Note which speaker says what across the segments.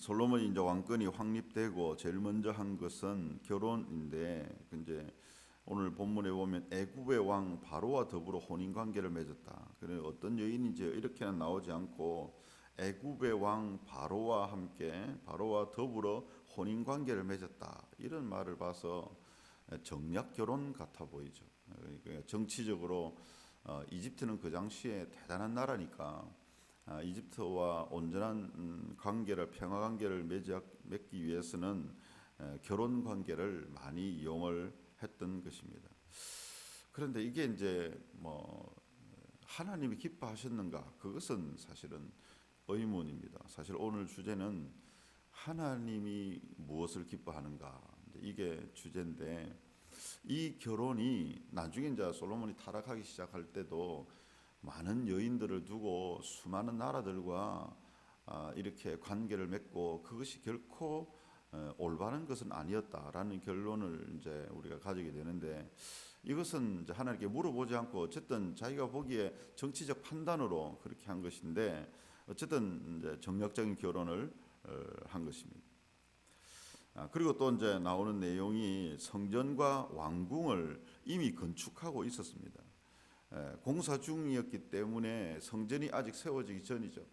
Speaker 1: 솔로몬이 이제 왕권이 확립되고 제일 먼저 한 것은 결혼인데 그 이제 오늘 본문에 보면 애굽의 왕 바로와 더불어 혼인 관계를 맺었다. 그래 어떤 여인인지 이렇게는 나오지 않고 애굽의 왕 바로와 함께 바로와 더불어 혼인 관계를 맺었다. 이런 말을 봐서 정략 결혼 같아 보이죠. 그러니까 정치적으로 어, 이집트는 그 당시에 대단한 나라니까 아, 이집트와 온전한 음, 관계를 평화 관계를 맺기 위해서는 에, 결혼 관계를 많이 이용을 했던 것입니다. 그런데 이게 이제 뭐 하나님이 기뻐하셨는가? 그것은 사실은 의문입니다. 사실 오늘 주제는 하나님이 무엇을 기뻐하는가? 이게 주제인데 이 결혼이 나중에 이제 솔로몬이 타락하기 시작할 때도 많은 여인들을 두고 수많은 나라들과 아, 이렇게 관계를 맺고 그것이 결코 어, 올바른 것은 아니었다라는 결론을 이제 우리가 가지게 되는데 이것은 하나님께 물어보지 않고 어쨌든 자기가 보기에 정치적 판단으로 그렇게 한 것인데 어쨌든 정략적인 결혼을 어, 한 것입니다. 아, 그리고 또 이제 나오는 내용이 성전과 왕궁을 이미 건축하고 있었습니다. 에, 공사 중이었기 때문에 성전이 아직 세워지기 전이죠.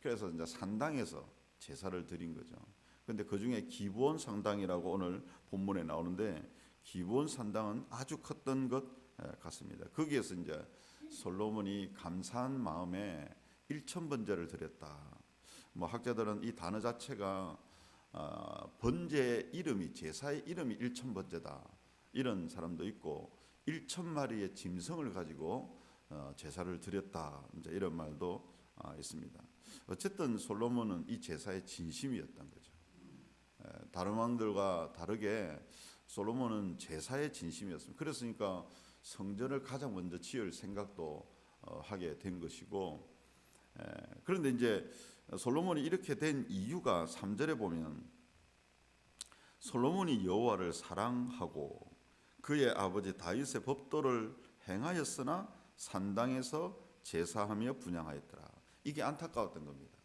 Speaker 1: 그래서 이제 산당에서 제사를 드린 거죠. 근데 그 중에 기본 상당이라고 오늘 본문에 나오는데 기본 산당은 아주 컸던 것 에, 같습니다. 거기에서 이제 솔로몬이 감사한 마음에 일천 번제를 드렸다. 뭐 학자들은 이 단어 자체가 아, 번제의 이름이 제사의 이름이 일천 번제다 이런 사람도 있고 일천 마리의 짐승을 가지고 어, 제사를 드렸다 이제 이런 말도 아, 있습니다. 어쨌든 솔로몬은 이 제사의 진심이었던 거죠. 에, 다른 왕들과 다르게 솔로몬은 제사의 진심이었습니다. 그랬으니까 성전을 가장 먼저 지을 생각도 어, 하게 된 것이고 에, 그런데 이제 솔로몬이 이렇게 된 이유가 3절에 보면 솔로몬이 여호와를 사랑하고 그의 아버지 다윗의 법도를 행하였으나 산당에서 제사하며 분양하였더라. 이게 안타까웠던 겁니다.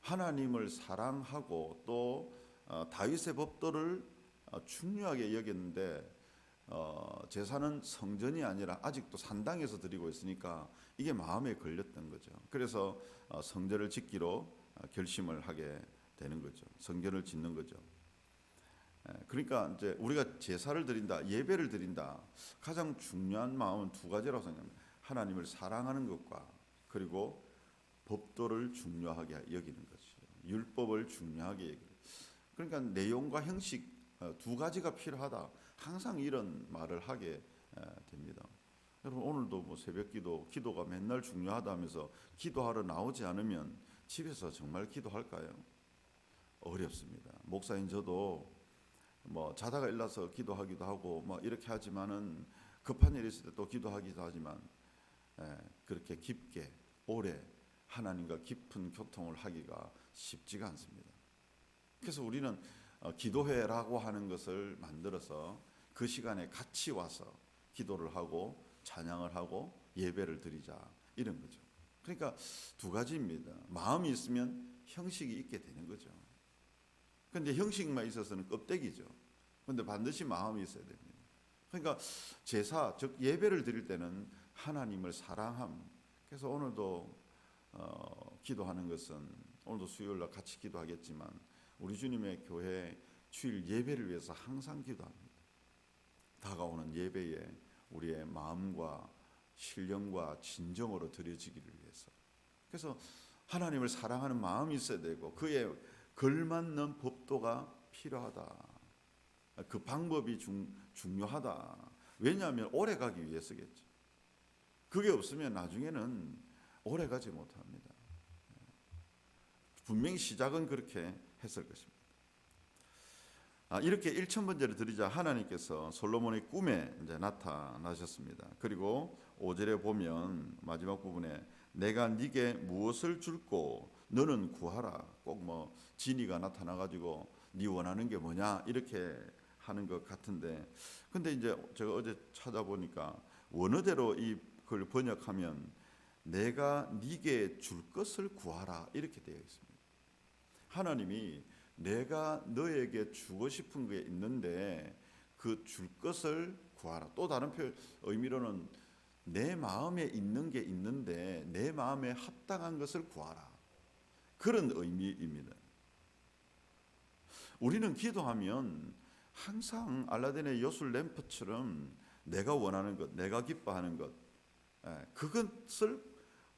Speaker 1: 하나님을 사랑하고 또 어, 다윗의 법도를 어, 중요하게 여겼는데 어, 제사는 성전이 아니라 아직도 산당에서 드리고 있으니까 이게 마음에 걸렸던 거죠. 그래서 어, 성전을 짓기로 어, 결심을 하게 되는 거죠. 성전을 짓는 거죠. 에, 그러니까 이제 우리가 제사를 드린다, 예배를 드린다. 가장 중요한 마음은 두 가지라고 생각합니다. 하나님을 사랑하는 것과 그리고 법도를 중요하게 여기는 것이요. 율법을 중요하게 여기는. 그러니까 내용과 형식 어, 두 가지가 필요하다. 항상 이런 말을 하게 에, 됩니다. 여러분 오늘도 뭐 새벽기도 기도가 맨날 중요하다면서 기도하러 나오지 않으면 집에서 정말 기도할까요? 어렵습니다. 목사인 저도 뭐 자다가 일어나서 기도하기도 하고 뭐 이렇게 하지만은 급한 일이 있을 때 또 기도하기도 하지만 에, 그렇게 깊게 오래 하나님과 깊은 교통을 하기가 쉽지가 않습니다. 그래서 우리는 어, 기도회라고 하는 것을 만들어서 그 시간에 같이 와서 기도를 하고 찬양을 하고 예배를 드리자 이런 거죠. 그러니까 두 가지입니다. 마음이 있으면 형식이 있게 되는 거죠. 근데 형식만 있어서는 껍데기죠. 근데 반드시 마음이 있어야 됩니다. 그러니까 제사 즉 예배를 드릴 때는 하나님을 사랑함. 그래서 오늘도 어, 기도하는 것은 오늘도 수요일 날 같이 기도하겠지만 우리 주님의 교회 주일 예배를 위해서 항상 기도합니다. 다가오는 예배에 우리의 마음과 신령과 진정으로 드려지기를 위해서. 그래서 하나님을 사랑하는 마음이 있어야 되고 그에 걸맞는 법도가 필요하다. 그 방법이 중, 중요하다. 왜냐하면 오래 가기 위해서겠죠. 그게 없으면 나중에는 오래 가지 못합니다. 분명히 시작은 그렇게 했을 것입니다. 아, 이렇게 1천 번제를 드리자 하나님께서 솔로몬의 꿈에 이제 나타나셨습니다. 그리고 5절에 보면 마지막 부분에 내가 네게 무엇을 줄고 너는 구하라. 꼭 뭐 진이가 나타나 가지고 네 원하는 게 뭐냐 이렇게 하는 것 같은데 근데 이제 제가 어제 찾아보니까 원어대로 이걸 번역하면 내가 네게 줄 것을 구하라 이렇게 되어 있습니다. 하나님이 내가 너에게 주고 싶은 게 있는데 그 줄 것을 구하라. 또 다른 표 의미로는 내 마음에 있는 게 있는데 내 마음에 합당한 것을 구하라. 그런 의미입니다. 우리는 기도하면 항상 알라딘의 요술 램프처럼 내가 원하는 것, 내가 기뻐하는 것, 예, 그것을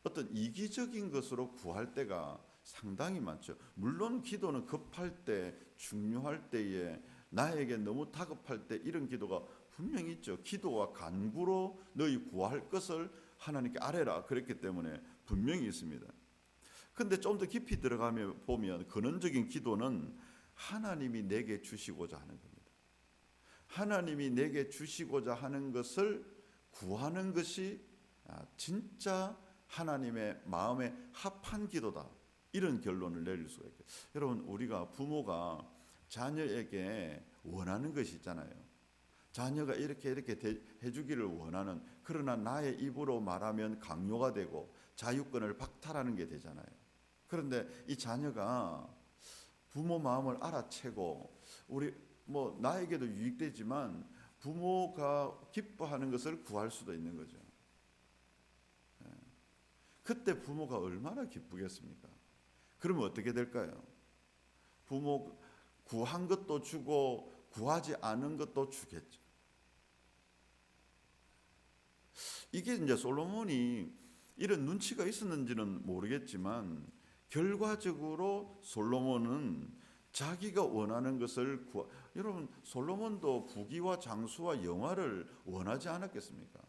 Speaker 1: 어떤 이기적인 것으로 구할 때가 상당히 많죠. 물론 기도는 급할 때, 중요할 때에 나에게 너무 다급할 때 이런 기도가 분명히 있죠. 기도와 간구로 너희 구할 것을 하나님께 아뢰라 그랬기 때문에 분명히 있습니다. 근데 좀 더 깊이 들어가면 보면 근원적인 기도는 하나님이 내게 주시고자 하는 겁니다. 하나님이 내게 주시고자 하는 것을 구하는 것이 아, 진짜 하나님의 마음에 합한 기도다. 이런 결론을 내릴 수가 있겠어요. 여러분 우리가 부모가 자녀에게 원하는 것이 있잖아요. 자녀가 이렇게 이렇게 대- 해주기를 원하는 그러나 나의 입으로 말하면 강요가 되고 자유권을 박탈하는 게 되잖아요. 그런데 이 자녀가 부모 마음을 알아채고 우리 뭐 나에게도 유익되지만 부모가 기뻐하는 것을 구할 수도 있는 거죠. 예. 그때 부모가 얼마나 기쁘겠습니까? 그러면 어떻게 될까요? 부모 구한 것도 주고 구하지 않은 것도 주겠죠. 이게 이제 솔로몬이 이런 눈치가 있었는지는 모르겠지만 결과적으로 솔로몬은 자기가 원하는 것을 구하 여러분 솔로몬도 부귀와 장수와 영화를 원하지 않았겠습니까?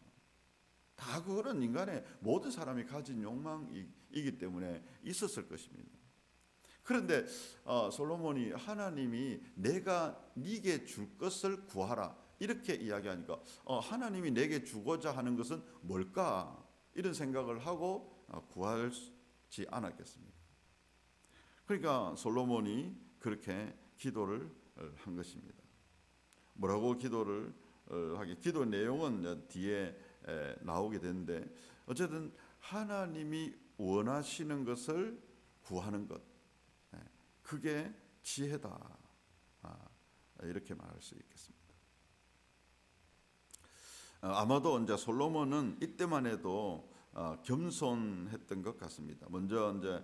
Speaker 1: 다 그거는 인간의 모든 사람이 가진 욕망이기 때문에 있었을 것입니다. 그런데 어, 솔로몬이 하나님이 내가 네게 줄 것을 구하라 이렇게 이야기하니까 어, 하나님이 내게 주고자 하는 것은 뭘까 이런 생각을 하고 어, 구하지 않았겠습니까? 그러니까 솔로몬이 그렇게 기도를 어, 한 것입니다. 뭐라고 기도를 어, 하게 기도 내용은 뒤에 에, 나오게 되는데 어쨌든 하나님이 원하시는 것을 구하는 것 예, 그게 지혜다 아, 이렇게 말할 수 있겠습니다. 어, 아마도 이제 솔로몬은 이때만 해도 어, 겸손했던 것 같습니다. 먼저 이제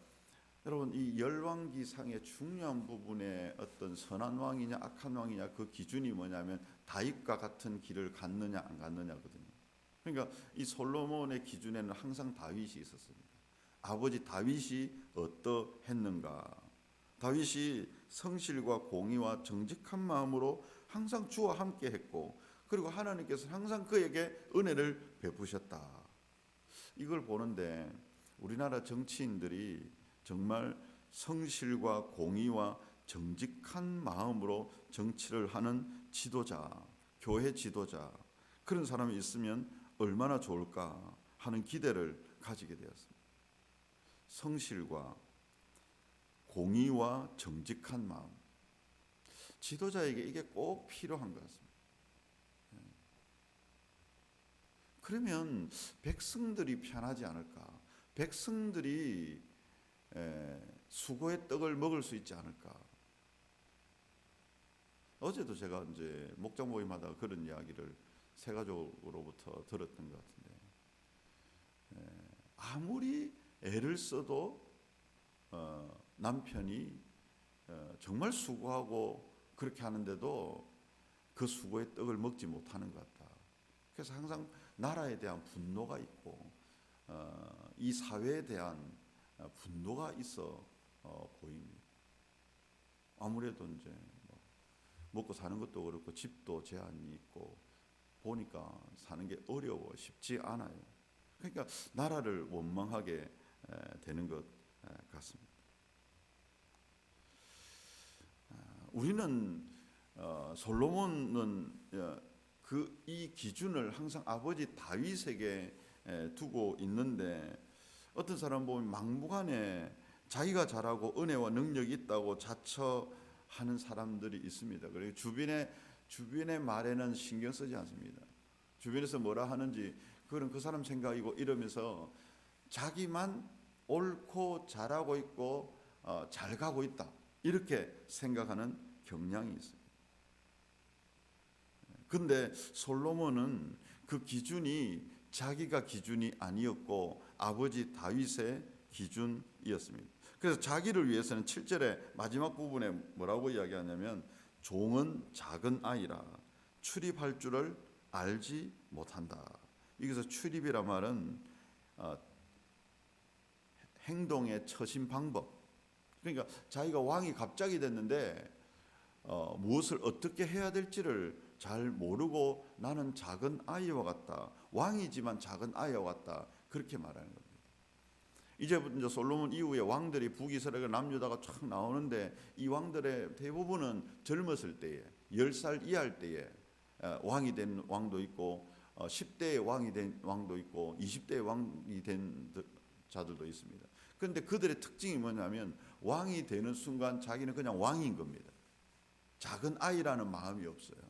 Speaker 1: 여러분 이 열왕기상의 중요한 부분에 어떤 선한 왕이냐 악한 왕이냐 그 기준이 뭐냐면 다윗과 같은 길을 갔느냐 안 갔느냐거든요. 그러니까 이 솔로몬의 기준에는 항상 다윗이 있었습니다. 아버지 다윗이 어떠했는가? 다윗이 성실과 공의와 정직한 마음으로 항상 주와 함께 했고 그리고 하나님께서 항상 그에게 은혜를 베푸셨다. 이걸 보는데 우리나라 정치인들이 정말 성실과 공의와 정직한 마음으로 정치를 하는 지도자, 교회 지도자 그런 사람이 있으면 얼마나 좋을까 하는 기대를 가지게 되었습니다. 성실과 공의와 정직한 마음. 지도자에게 이게 꼭 필요한 것 같습니다. 예. 그러면 백성들이 편하지 않을까? 백성들이 에, 수고의 떡을 먹을 수 있지 않을까? 어제도 제가 이제 목장 모임하다 그런 이야기를 세 가족으로부터 들었던 것 같은데 에, 아무리 애를 써도 어, 남편이 어, 정말 수고하고 그렇게 하는데도 그 수고의 떡을 먹지 못하는 것 같다. 그래서 항상 나라에 대한 분노가 있고 어, 이 사회에 대한 어, 분노가 있어 어, 보입니다. 아무래도 이제 뭐 먹고 사는 것도 그렇고 집도 제한이 있고 보니까 사는 게 어려워 쉽지 않아요. 그러니까 나라를 원망하게 에, 되는 것 에, 같습니다. 아, 우리는 어, 솔로몬은 어, 그이 기준을 항상 아버지 다윗에게 에, 두고 있는데 어떤 사람 보면 막무가내 자기가 잘하고 은혜와 능력이 있다고 자처하는 사람들이 있습니다. 그리고 주변의 주변의 말에는 신경 쓰지 않습니다. 주변에서 뭐라 하는지 그건 그 사람 생각이고 이러면서 자기만 옳고 잘하고 있고 어, 잘 가고 있다 이렇게 생각하는 경향이 있어요. 근데 솔로몬은 그 기준이 자기가 기준이 아니었고 아버지 다윗의 기준이었습니다. 그래서 자기를 위해서는 7절의 마지막 부분에 뭐라고 이야기하냐면 종은 작은 아이라 출입할 줄을 알지 못한다. 여기서 출입이란 말은 어, 행동의 처신 방법. 그러니까 자기가 왕이 갑자기 됐는데 어, 무엇을 어떻게 해야 될지를 잘 모르고 나는 작은 아이와 같다. 왕이지만 작은 아이와 같다. 그렇게 말하는 겁니다. 이제부터 솔로몬 이후에 왕들이 북이스라엘 남유다가 쫙 나오는데 이 왕들의 대부분은 젊었을 때에 10살 이하일 때에 어, 왕이 된 왕도 있고 어, 10대의 왕이 된 왕도 있고 20대의 왕이 된 자들도 있습니다. 그런데 그들의 특징이 뭐냐면 왕이 되는 순간 자기는 그냥 왕인 겁니다. 작은 아이라는 마음이 없어요.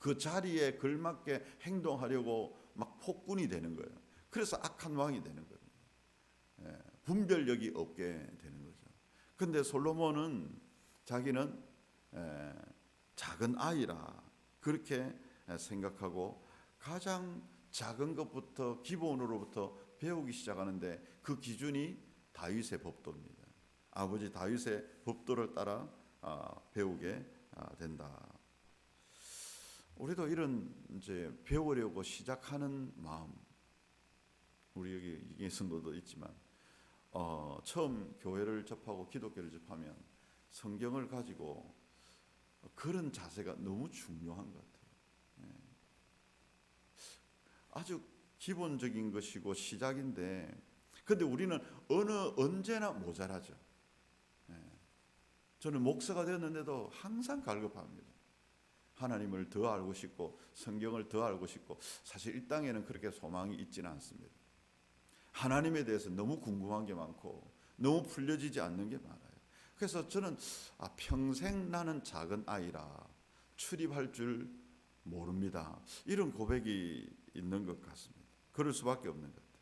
Speaker 1: 그 자리에 걸맞게 행동하려고 막 폭군이 되는 거예요. 그래서 악한 왕이 되는 거예요. 예, 분별력이 없게 되는 거죠. 근데 솔로몬은 자기는 예, 작은 아이라 그렇게 생각하고 가장 작은 것부터 기본으로부터 배우기 시작하는데 그 기준이 다윗의 법도입니다. 아버지 다윗의 법도를 따라 아, 배우게 아, 된다. 우리도 이런 이제 배우려고 시작하는 마음, 우리 여기 이게 성도도 있지만 어, 처음 교회를 접하고 기독교를 접하면 성경을 가지고 그런 자세가 너무 중요한 것 같아요. 예. 아주 기본적인 것이고 시작인데, 근데 우리는 어느 언제나 모자라죠. 예. 저는 목사가 되었는데도 항상 갈급합니다. 하나님을 더 알고 싶고 성경을 더 알고 싶고 사실 이 땅에는 그렇게 소망이 있지는 않습니다. 하나님에 대해서 너무 궁금한 게 많고 너무 풀려지지 않는 게 많아요. 그래서 저는 아, 평생 나는 작은 아이라 출입할 줄 모릅니다. 이런 고백이 있는 것 같습니다. 그럴 수밖에 없는 것 같아요.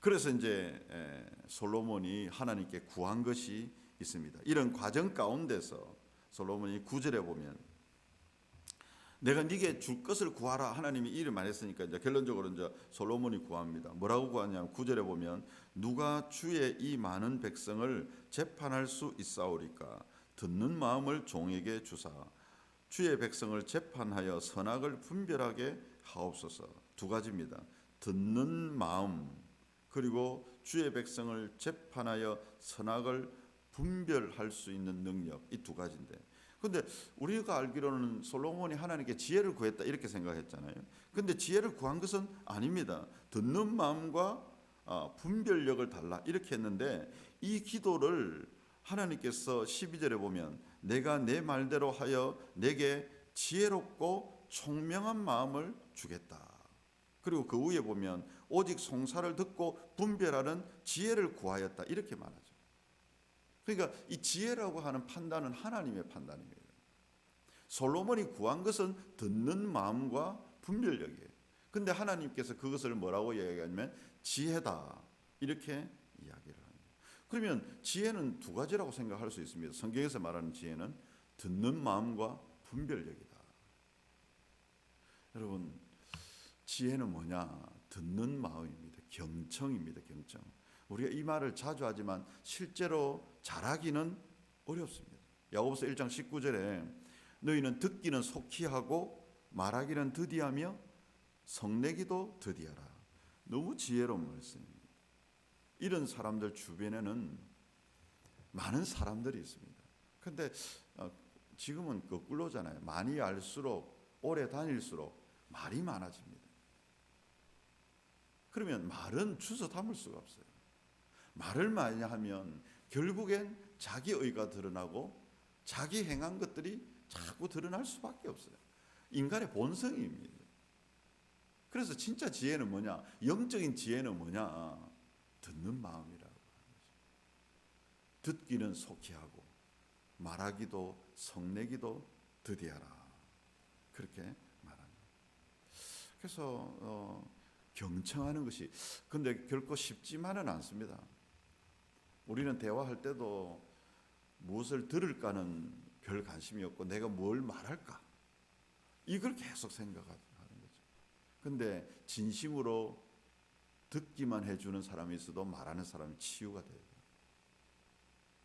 Speaker 1: 그래서 이제 에, 솔로몬이 하나님께 구한 것이 있습니다. 이런 과정 가운데서 솔로몬이 구절에 보면 내가 네게 줄 것을 구하라. 하나님이 이를 말했으니까 이제 결론적으로 이제 솔로몬이 구합니다. 뭐라고 구하냐면 구절에 보면 누가 주의 이 많은 백성을 재판할 수 있사오리까? 듣는 마음을 종에게 주사. 주의 백성을 재판하여 선악을 분별하게 하옵소서. 두 가지입니다. 듣는 마음 그리고 주의 백성을 재판하여 선악을 분별할 수 있는 능력. 이 두 가지인데 근데 우리가 알기로는 솔로몬이 하나님께 지혜를 구했다 이렇게 생각했잖아요. 근데 지혜를 구한 것은 아닙니다. 듣는 마음과 아, 분별력을 달라 이렇게 했는데 이 기도를 하나님께서 12절에 보면 내가 내 말대로 하여 내게 지혜롭고 총명한 마음을 주겠다. 그리고 그 위에 보면 오직 송사를 듣고 분별하는 지혜를 구하였다 이렇게 말하죠. 그러니까 이 지혜라고 하는 판단은 하나님의 판단입니다. 솔로몬이 구한 것은 듣는 마음과 분별력이에요. 근데 하나님께서 그것을 뭐라고 이야기하냐면 지혜다. 이렇게 이야기를 합니다. 그러면 지혜는 두 가지라고 생각할 수 있습니다. 성경에서 말하는 지혜는 듣는 마음과 분별력이다. 여러분, 지혜는 뭐냐? 듣는 마음입니다. 경청입니다. 경청. 우리가 이 말을 자주 하지만 실제로 잘하기는 어렵습니다. 야고보서 1장 19절에 너희는 듣기는 속히 하고 말하기는 드디하며 성내기도 드디하라. 너무 지혜로운 말씀입니다. 이런 사람들 주변에는 많은 사람들이 있습니다. 근데 어, 지금은 거꾸로잖아요. 많이 알수록 오래 다닐수록 말이 많아집니다. 그러면 말은 주워 담을 수가 없어요. 말을 많이 하면 결국엔 자기 의가 드러나고 자기 행한 것들이 자꾸 드러날 수밖에 없어요. 인간의 본성입니다. 그래서 진짜 지혜는 뭐냐? 영적인 지혜는 뭐냐? 듣는 마음이라고. 듣기는 속히 하고 말하기도 성내기도 드디하라. 그렇게 말합니다. 그래서 어, 경청하는 것이 근데 결코 쉽지만은 않습니다. 우리는 대화할 때도 무엇을 들을까는 별 관심이 없고 내가 뭘 말할까 이걸 계속 생각하는 거죠. 근데 진심으로 듣기만 해주는 사람이 있어도 말하는 사람이 치유가 돼요.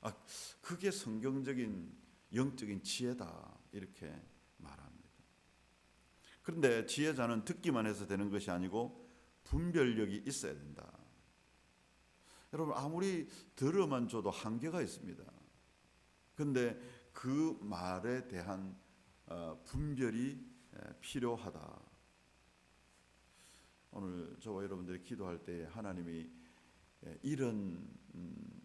Speaker 1: 아, 그게 성경적인 영적인 지혜다 이렇게 말합니다. 그런데 지혜자는 듣기만 해서 되는 것이 아니고 분별력이 있어야 된다. 여러분 아무리 들어만 줘도 한계가 있습니다. 근데 그 말에 대한 어, 분별이 에, 필요하다. 오늘 저와 여러분들이 기도할 때 하나님이 에, 이런 음,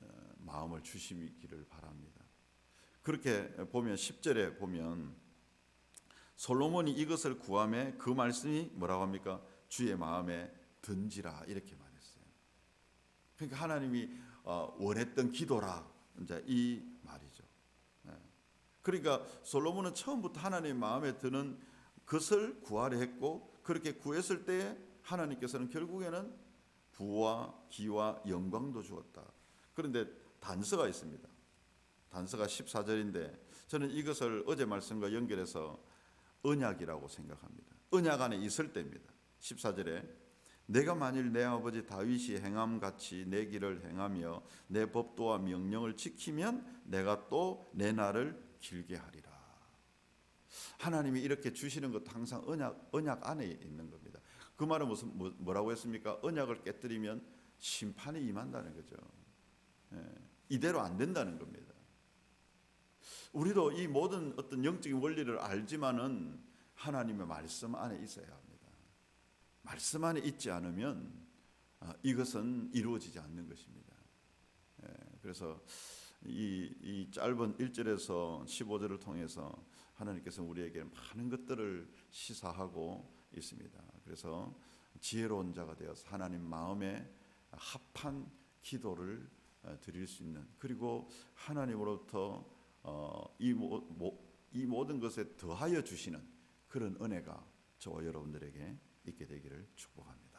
Speaker 1: 어, 마음을 주시기를 바랍니다. 그렇게 보면 10절에 보면 솔로몬이 이것을 구함에 그 말씀이 뭐라고 합니까? 주의 마음에 든지라 이렇게 말했어요. 그러니까 하나님이 어, 원했던 기도라 이제 이 말이죠. 예. 그러니까 솔로몬은 처음부터 하나님 마음에 드는 것을 구하려 했고 그렇게 구했을 때 하나님께서는 결국에는 부와 기와 영광도 주었다. 그런데 단서가 있습니다. 단서가 14절인데 저는 이것을 어제 말씀과 연결해서 언약이라고 생각합니다. 언약 안에 있을 때입니다. 14절에 내가 만일 내 아버지 다윗이 행함 같이 내 길을 행하며 내 법도와 명령을 지키면 내가 또 내 날을 길게 하리라. 하나님이 이렇게 주시는 것도 항상 언약 언약 안에 있는 겁니다. 그 말은 무슨 뭐, 뭐라고 했습니까? 언약을 깨뜨리면 심판이 임한다는 거죠. 예, 이대로 안 된다는 겁니다. 우리도 이 모든 어떤 영적인 원리를 알지만은 하나님의 말씀 안에 있어야 합니다. 말씀 안에 있지 않으면 아, 이것은 이루어지지 않는 것입니다. 예, 그래서 이, 이 짧은 1절에서 15절을 통해서 하나님께서 우리에게 많은 것들을 시사하고 있습니다. 그래서 지혜로운 자가 되어서 하나님 마음에 합한 기도를 어, 드릴 수 있는 그리고 하나님으로부터 어, 이, 모든 것에 더하여 주시는 그런 은혜가 저와 여러분들에게 있게 되기를 축복합니다.